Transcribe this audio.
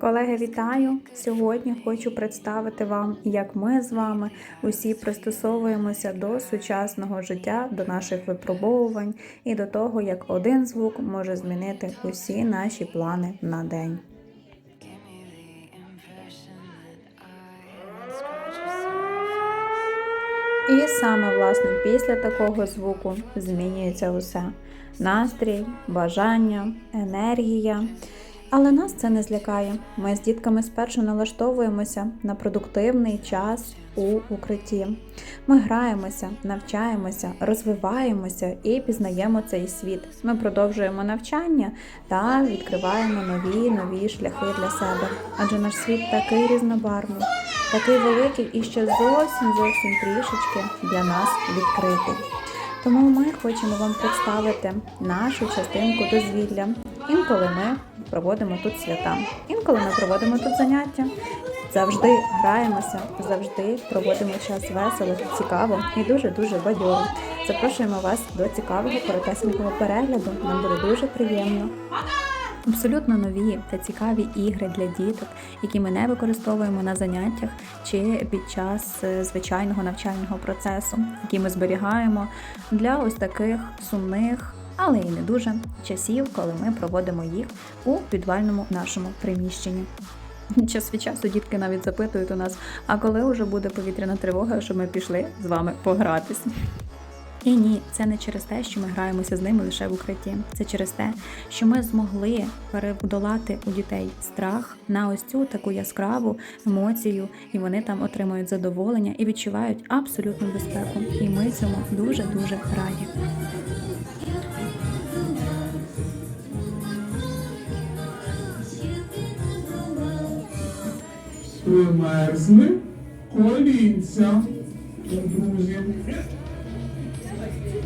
Колеги, вітаю! Сьогодні хочу представити вам, як ми з вами усі пристосовуємося до сучасного життя, до наших випробовувань і до того, як один звук може змінити усі наші плани на день. І саме власне після такого звуку змінюється усе: настрій, бажання, енергія. Але нас це не злякає. Ми з дітками спершу налаштовуємося на продуктивний час у укритті. Ми граємося, навчаємося, розвиваємося і пізнаємо цей світ. Ми продовжуємо навчання та відкриваємо нові нові шляхи для себе. Адже наш світ такий різнобарвний, такий великий і ще зовсім зовсім трішечки для нас відкритий. Тому ми хочемо вам представити нашу частинку дозвілля. Інколи ми проводимо тут свята, інколи ми проводимо тут заняття. Завжди граємося, завжди проводимо час весело, цікаво і дуже дуже бадьоро. Запрошуємо вас до цікавого коротесенького перегляду. Нам буде дуже приємно. Абсолютно нові та цікаві ігри для діток, які ми не використовуємо на заняттях чи під час е, звичайного навчального процесу, які ми зберігаємо для ось таких сумних, але й не дуже часів, коли ми проводимо їх у підвальному нашому приміщенні. Час від часу дітки навіть запитують у нас, а коли вже буде повітряна тривога, щоб ми пішли з вами погратись. І ні, це не через те, що ми граємося з ними лише в укритті. Це через те, що ми змогли перебудолати у дітей страх на ось цю таку яскраву емоцію, і вони там отримують задоволення і відчувають абсолютну безпеку. І ми цьому дуже дуже раді. Примерзли колінця. Thank you.